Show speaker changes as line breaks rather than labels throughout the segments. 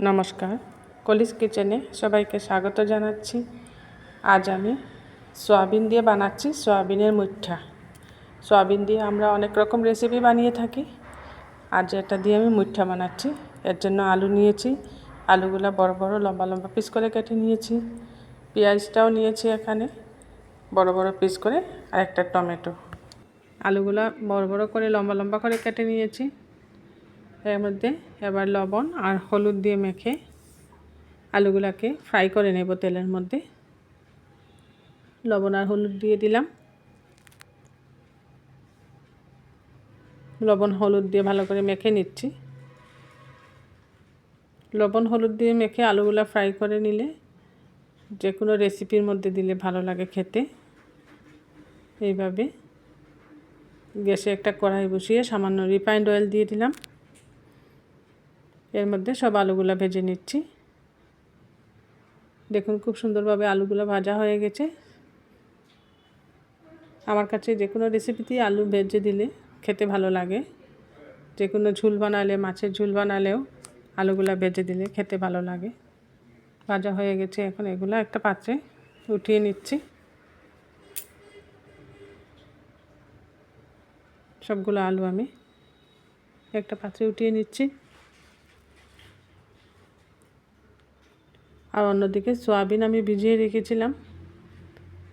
নমস্কার। কলিস কিচেনে সবাইকে স্বাগত জানাচ্ছি। আজ আমি সয়াবিন দিয়ে বানাচ্ছি সয়াবিনের মুঠা। সয়াবিন দিয়ে আমরা অনেক রকম রেসিপি বানিয়ে থাকি। আজ এটা দিয়ে আমি মুঠা বানাচ্ছি। এর জন্য আলু নিয়েছি। আলুগুলো বড় বড়, লম্বা লম্বা পিস করে কেটে নিয়েছি। পেঁয়াজটাও নিয়েছি এখানে। বড় বড় পিস করে আর একটা টমেটো। আলুগুলো বড় বড় করে, লম্বা লম্বা করে কেটে নিয়েছি। এর মধ্যে এবার লবণ আর হলুদ দিয়ে মেখে আলুগুলাকে ফ্রাই করে নেব তেলের মধ্যে। লবণ আর হলুদ দিয়ে দিলাম। লবণ হলুদ দিয়ে ভালো করে মেখে নিচ্ছি। লবণ হলুদ দিয়ে মেখে আলুগুলা ফ্রাই করে নিলে যে কোনো রেসিপির মধ্যে দিলে ভালো লাগে খেতে। এইভাবে গ্যাসে একটা কড়াই বসিয়ে সামান্য রিফাইন্ড অয়েল দিয়ে দিলাম। এর মধ্যে সব আলুগুলো ভেজে নিচ্ছি। দেখুন খুব সুন্দরভাবে আলুগুলো ভাজা হয়ে গেছে। আমার কাছে যে কোনো রেসিপিতেই আলু ভেজে দিলে খেতে ভালো লাগে। যে কোনো ঝুল বানালে, মাছের ঝুল বানালেও আলুগুলো ভেজে দিলে খেতে ভালো লাগে। ভাজা হয়ে গেছে, এখন এগুলো একটা পাত্রে উঠিয়ে নিচ্ছি। সবগুলো আলু আমি একটা পাত্রে উঠিয়ে নিচ্ছি। আর অন্যদিকে সয়াবিন আমি ভিজিয়ে রেখেছিলাম।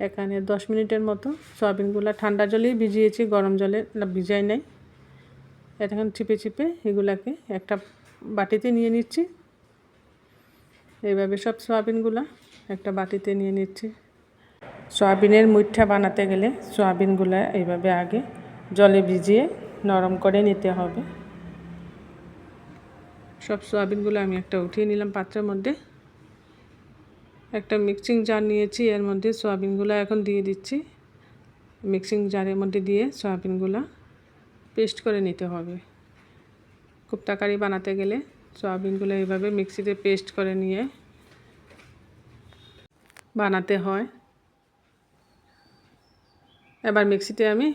এখানে দশ মিনিটের মতো সয়াবিনগুলো ঠান্ডা জলেই ভিজিয়েছি, গরম জলে ভিজাই নাই। এখন চিপে চিপে এগুলাকে একটা বাটিতে নিয়ে নিচ্ছি। এইভাবে সব সয়াবিনগুলো একটা বাটিতে নিয়ে নিচ্ছি। সয়াবিনের মুঠা বানাতে গেলে সয়াবিনগুলো এইভাবে আগে জলে ভিজিয়ে নরম করে নিতে হবে। সব সয়াবিনগুলো আমি একটা উঠিয়ে নিলাম পাত্রের মধ্যে। একটা মিক্সিং জার নিয়েছি, এর মধ্যে সয়াবিনগুলো এখন দিয়ে দিচ্ছি। মিক্সিং জারের মধ্যে দিয়ে সয়াবিনগুলো পেস্ট করে নিতে হবে। কুপ্তাকারি বানাতে গেলে সয়াবিনগুলো এইভাবে মিক্সিতে পেস্ট করে নিয়ে বানাতে হয়। এবার মিক্সিতে আমি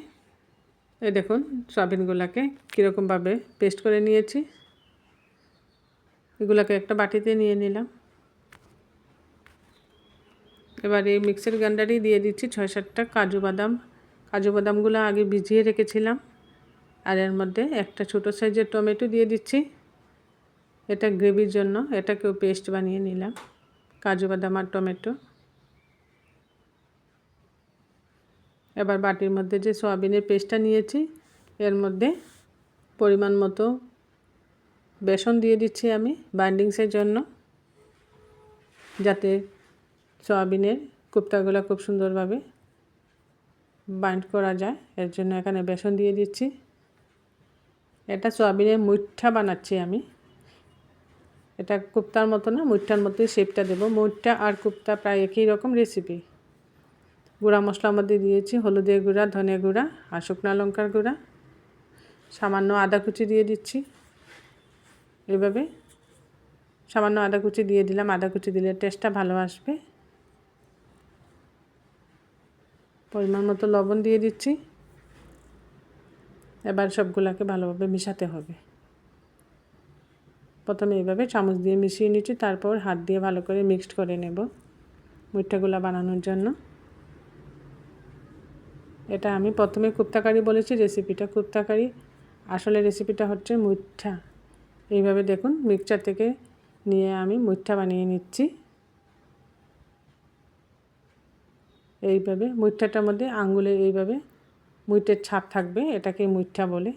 এই দেখুন সয়াবিনগুলোকে কীরকমভাবে পেস্ট করে নিয়েছি। এগুলোকে একটা বাটিতে নিয়ে নিলাম। এবার এই মিক্সার গ্রাইন্ডারই দিয়ে দিচ্ছি ছয় সাতটা কাজু বাদাম। কাজু বাদামগুলো আগে ভিজিয়ে রেখেছিলাম। আর এর মধ্যে একটা ছোটো সাইজের টমেটো দিয়ে দিচ্ছি। এটা গ্রেভির জন্য। এটাকেও পেস্ট বানিয়ে নিলাম। কাজু বাদাম আর টমেটো। এবার বাটির মধ্যে যে সয়াবিনের পেস্টটা নিয়েছি, এর মধ্যে পরিমাণ মতো বেসন দিয়ে দিচ্ছি আমি বাইন্ডিংসের জন্য। যাতে সয়াবিনের কুপ্তাগুলো খুব সুন্দরভাবে বাইন্ড করা যায়। এর জন্য এখানে বেসন দিয়ে দিচ্ছি। এটা সয়াবিনের মুঠা বানাচ্ছি আমি। এটা কুপ্তার মতো না মুঠার মতোই শেপটা দেবো। মুঠা আর কুপ্তা প্রায় একই রকম রেসিপি গুঁড়া মশলার মধ্যে দিয়েছি হলুদের গুঁড়া, ধনে গুঁড়া আর শুকনো লঙ্কার গুঁড়া। সামান্য আদা কুচি দিয়ে দিচ্ছি। এভাবে সামান্য আদা কুচি দিয়ে দিলাম। আদা কুচি দিলে টেস্টটা ভালো আসবে। পরিমাণ মতো লবণ দিয়ে দিচ্ছি। এবার সবগুলোকে ভালোভাবে মিশাতে হবে। প্রথমে এইভাবে চামচ দিয়ে মিশিয়ে নিচ্ছি, তারপর হাত দিয়ে ভালো করে মিক্সড করে নেব মিঠাগুলো বানানোর জন্য। এটা আমি প্রথমে কুপ্তাকারি বলেছি, রেসিপিটা কুপ্তাকারি। আসলে রেসিপিটা হচ্ছে মুঠা। এইভাবে দেখুন, মিক্সচার থেকে নিয়ে আমি মুঠা বানিয়ে নিচ্ছি। এইভাবে মুঠাটার মধ্যে আঙ্গুলের এইভাবে মুইটের ছাপ থাকবে, এটাকে মুঠা বলে।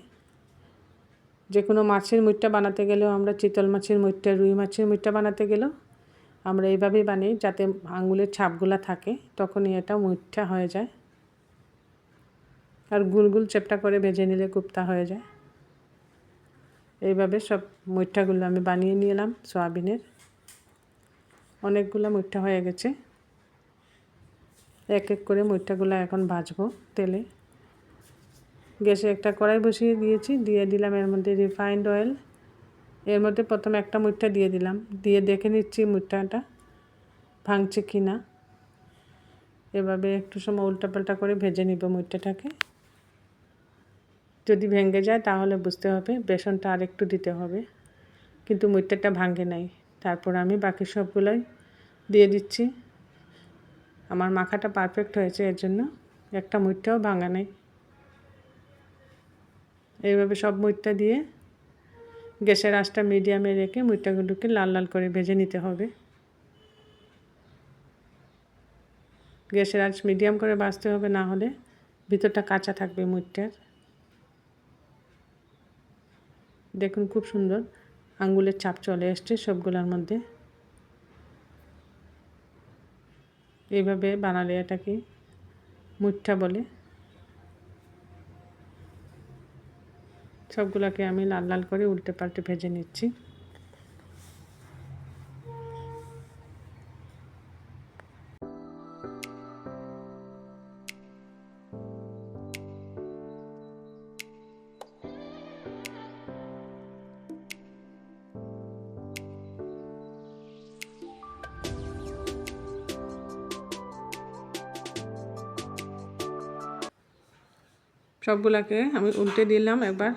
যে কোনো মাছের মুঠটা বানাতে গেলেও আমরা চিতল মাছের মুঠটা রুই মাছের মুঠটা বানাতে গেলেও আমরা এইভাবেই বানাই যাতে আঙ্গুলের ছাপগুলো থাকে, তখনই এটা মুঠা হয়ে যায়। আর গুল গুল চেপটা করে ভেজে নিলে কুপ্তা হয়ে যায়। এইভাবে সব মুঠাগুলো আমি বানিয়ে নিলাম, সয়াবিনের। অনেকগুলো মুঠা হয়ে গেছে। এক এক করে মুঠাগুলো এখন ভাজবো তেলে। গ্যাসে একটা কড়াই বসিয়ে দিয়েছি, দিয়ে দিলাম এর মধ্যে রিফাইন্ড অয়েল এর মধ্যে প্রথমে একটা মুঠা দিয়ে দিলাম, দিয়ে দেখে নিচ্ছি মুঠাটা ভাঙছে কি না এভাবে একটু সময় উল্টাপাল্টা করে ভেজে নিব মুঠাটাকে যদি ভেঙে যায় তাহলে বুঝতে হবে বেসনটা আর একটু দিতে হবে। কিন্তু মুইটাটা ভাঙে নাই। তারপর আমি বাকি সবগুলোই দিয়ে দিচ্ছি। আমার মাখাটা পারফেক্ট হয়েছে, এর জন্য একটা মুঠটাও ভাঙা নেই। এইভাবে সব মুঠটা দিয়ে গ্যাসের আঁচটা মিডিয়ামে রেখে মুঠটাগুলোকে লাল লাল করে ভেজে নিতে হবে। গ্যাসের আঁচ মিডিয়াম করে বাঁচতে হবে, না হলে ভিতরটা কাঁচা থাকবে মুঠটার দেখুন খুব সুন্দর আঙ্গুলের চাপ চলে এসছে সবগুলোর মধ্যে। এইভাবে বানালে এটাকে মুঠা বলে। সবগুলোকে আমি লাল লাল করে উল্টে পাল্টে ভেজে নিচ্ছি। সবগুলাকে আমি উল্টে দিলাম একবার।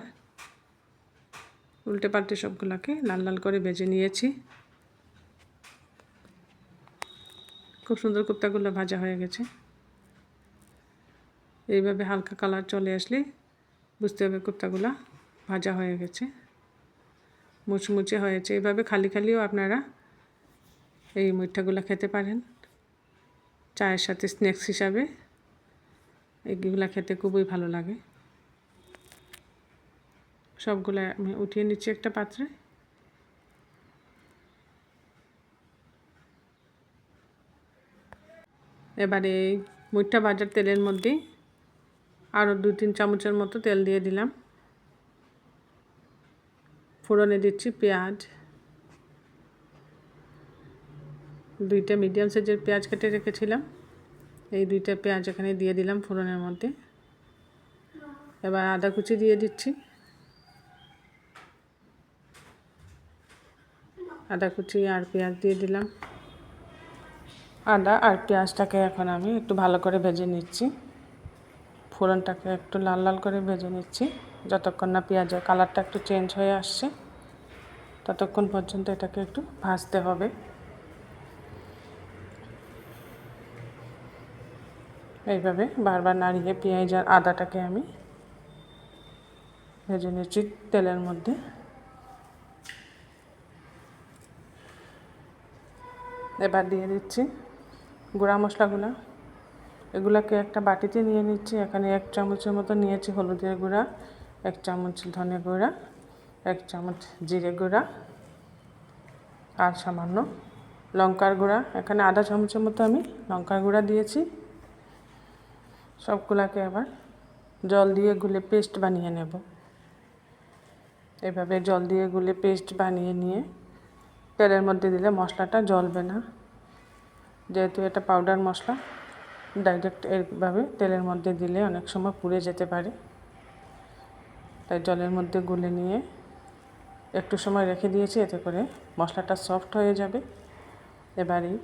উল্টে পাল্টে সবগুলাকে লাল লাল করে বেজে নিয়েছি। খুব সুন্দর কুপ্তাগুলো ভাজা হয়ে গেছে। এইভাবে হালকা কালার চলে আসলে বুঝতে হবে কুপ্তাগুলো ভাজা হয়ে গেছে। মুচমুচে হয়েছে। এইভাবে খালি খালিও আপনারা এই মিঠাগুলো খেতে পারেন। চায়ের সাথে স্ন্যাক্স হিসাবে। এগুলো খেতে খুবই ভালো লাগে। সবগুলো আমি উঠিয়ে নিচ্ছি একটা পাত্রে। এবারে এই মুঠটা ভাজার তেলের মধ্যে আরও দু তিন চামচের মতো তেল দিয়ে দিলাম। ফোড়নে দিচ্ছি পেঁয়াজ। দুইটা মিডিয়াম সাইজের পেঁয়াজ কেটে রেখেছিলাম। এই দুইটা পেঁয়াজ এখানে দিয়ে দিলাম ফোড়নের মধ্যে। এবার আদা কুচি দিয়ে দিচ্ছি। আদা কুচি আর পেঁয়াজ দিয়ে দিলাম। আদা আর পেঁয়াজটাকে এখন আমি একটু ভালো করে ভেজে নিচ্ছি। ফোড়নটাকে একটু লাল লাল করে ভেজে নিচ্ছি। যতক্ষণ না পেঁয়াজের কালারটা একটু চেঞ্জ হয়ে আসছে, ততক্ষণ পর্যন্ত এটাকে একটু ভাজতে হবে। এইভাবে বারবার নাড়িয়ে পেঁয়াজ আর আদাটাকে আমি ভেজে নিচ্ছি তেলের মধ্যে। এবার দিয়ে দিচ্ছি গুঁড়া মশলাগুলো। এগুলোকে একটা বাটিতে নিয়ে নিচ্ছি, এখানে এক চামচের মতো নিয়েছি হলুদের গুঁড়া, এক চামচ ধনে গুঁড়া, এক চামচ জিরে গুঁড়া আর সামান্য লঙ্কার গুঁড়া। এখানে আধা চামচের মতো আমি লঙ্কার গুঁড়া দিয়েছি। সবগুলাকে আবার জল দিয়ে গুলে পেস্ট বানিয়ে নেব। এভাবে জল দিয়ে গুলে পেস্ট বানিয়ে নিয়ে তেলের মধ্যে দিলে মশলাটা জ্বলবে না। যেহেতু এটা পাউডার মশলা, ডাইরেক্ট এইভাবে তেলের মধ্যে দিলে অনেক সময় পুড়ে যেতে পারে। তাই জলের মধ্যে গুলে নিয়ে একটু সময় রেখে দিয়েছি, এতে করে মশলাটা সফট হয়ে যাবে। এবারেই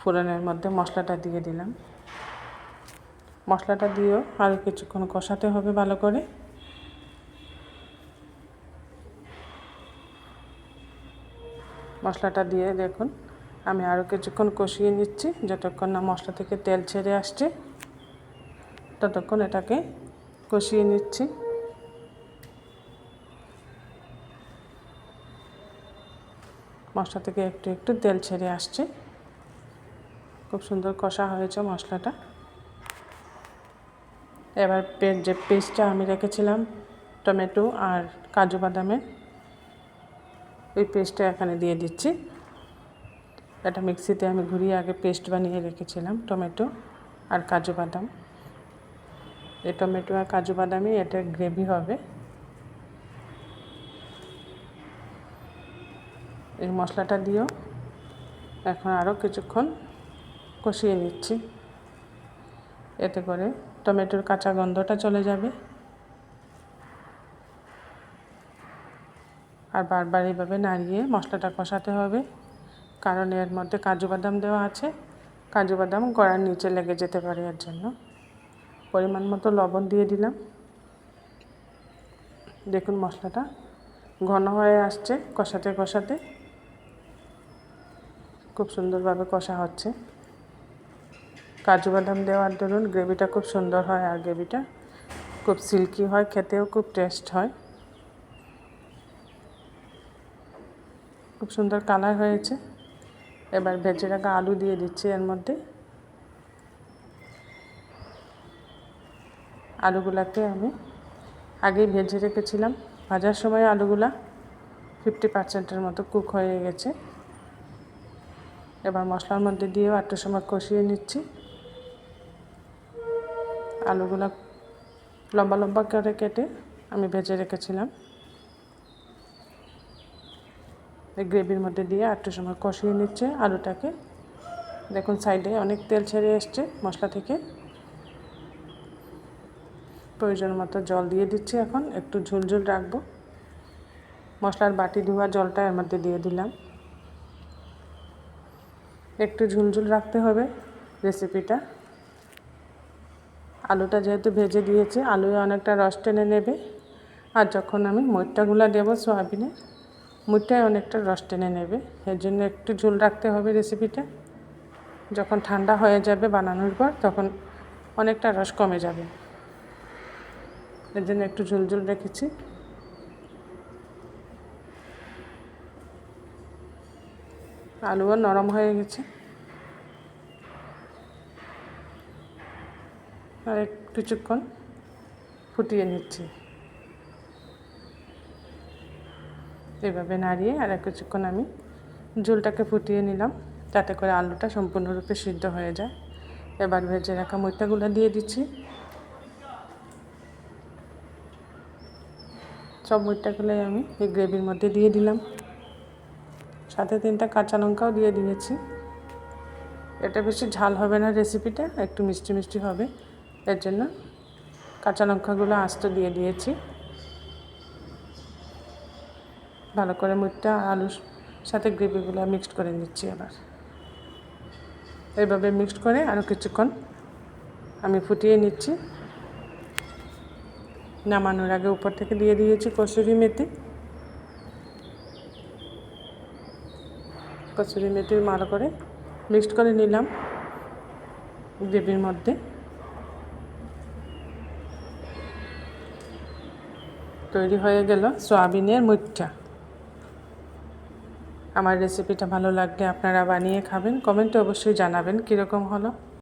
ফোড়নের মধ্যে মশলাটা দিয়ে দিলাম। মশলাটা দিয়েও আরও কিছুক্ষণ কষাতে হবে ভালো করে। মশলাটা দিয়ে দেখুন, আমি আরও কিছুক্ষণ কষিয়ে নিচ্ছি, যতক্ষণ না মশলা থেকে তেল ছেড়ে আসছে, ততক্ষণ এটাকে কষিয়ে নিচ্ছি। মশলা থেকে একটু একটু তেল ছেড়ে আসছে। খুব সুন্দর কষা হয়েছে মশলাটা। এবার যে পেস্টটা আমি রেখেছিলাম, টমেটো আর কাজু বাদামের ওই পেস্টটা এখানে দিয়ে দিচ্ছি। এটা মিক্সিতে আমি ঘুরিয়ে আগে পেস্ট বানিয়ে রেখেছিলাম, টমেটো আর কাজু বাদাম। এই টমেটো আর কাজু বাদামই এটা গ্রেভি হবে। এই মশলাটা দিয়েও এখন আরও কিছুক্ষণ কষিয়ে নিচ্ছি। এতে করে টমেটোর কাঁচা গন্ধটা চলে যাবে। আর বারবার এইভাবে নাড়িয়ে মশলাটা কষাতে হবে, কারণ এর মধ্যে কাজু বাদাম দেওয়া আছে। কাজু বাদাম গড়ার নিচে লেগে যেতে পারে এর জন্য। পরিমাণ মতো লবণ দিয়ে দিলাম। দেখুন মশলাটা ঘন হয়ে আসছে কষাতে কষাতে। খুব সুন্দরভাবে কষা হচ্ছে। কাজু বাদাম দেওয়ার দরুন, গ্রেভিটা খুব সুন্দর হয় আর গ্রেভিটা খুব সিল্কি হয়, খেতেও খুব টেস্ট হয়। খুব সুন্দর কালার হয়েছে। এবার ভেজে রাখা আলু দিয়ে দিচ্ছি এর মধ্যে। আলুগুলাকে আমি আগেই ভেজে রেখেছিলাম। ভাজার সময় আলুগুলা ফিফটি পার্সেন্টের মতো কুক হয়ে গেছে। এবার মশলার মধ্যে দিয়েও একটু সময় কষিয়ে নিচ্ছি। আলুগুলা লম্বা লম্বা করে কেটে আমি ভেজে রেখেছিলাম। এই গ্রেভির মধ্যে দিয়ে একটু সময় কষিয়ে নিচ্ছে আলুটাকে। দেখুন সাইডে অনেক তেল ছেড়ে এসছে মশলা থেকে। প্রয়োজন মতো জল দিয়ে দিচ্ছি এখন, একটু ঝুলঝুল রাখব। মশলার বাটি ধোয়া জলটা এর মধ্যে দিয়ে দিলাম। একটু ঝুলঝুল রাখতে হবে রেসিপিটা। আলুটা যেহেতু ভেজে দিয়েছে আলুয়ে অনেকটা রস টেনে নেবে। আর যখন আমি মইটাগুলো দেবো সয়াবিনের মুইটায় অনেকটা রস টেনে নেবে। এর জন্য একটু ঝোল রাখতে হবে রেসিপিটা। যখন ঠান্ডা হয়ে যাবে বানানোর পর, তখন অনেকটা রস কমে যাবে। এর জন্য একটু ঝোল ঝোল রেখেছি। আলুও নরম হয়ে গেছে। আর কিছুক্ষণ ফুটিয়ে নিচ্ছি। এভাবে নাড়িয়ে আর কিছুক্ষণ আমি ঝোলটাকে ফুটিয়ে নিলাম যাতে করে আলুটা সম্পূর্ণরূপে সিদ্ধ হয়ে যায়। এবার ভেজে রাখা মইটাগুলো দিয়ে দিচ্ছি। সব মইটাগুলোই আমি এই গ্রেভির মধ্যে দিয়ে দিলাম। সাথে তিনটা কাঁচা লঙ্কাও দিয়ে দিয়েছি। এটা বেশি ঝাল হবে না রেসিপিটা, একটু মিষ্টি মিষ্টি হবে। এর জন্য কাঁচা লঙ্কাগুলো আস্ত দিয়ে দিয়েছি। ভালো করে মুখটা আলুর সাথে গ্রেভিগুলো মিক্সড করে নিচ্ছি আবার এইভাবে মিক্সড করে আরও কিছুক্ষণ আমি ফুটিয়ে নিচ্ছি। নামানোর আগে উপর থেকে দিয়ে দিয়েছি কসুরি মেথি। কসুরি মেথি ভালো করে মিক্সড করে নিলাম। গ্রেভির মধ্যে তৈরি হয়ে গেল সয়াবিনের মুঠটা আমার রেসিপিটা ভালো লাগলে আপনারা বানিয়ে খাবেন, কমেন্টে অবশ্যই জানাবেন কীরকম হলো।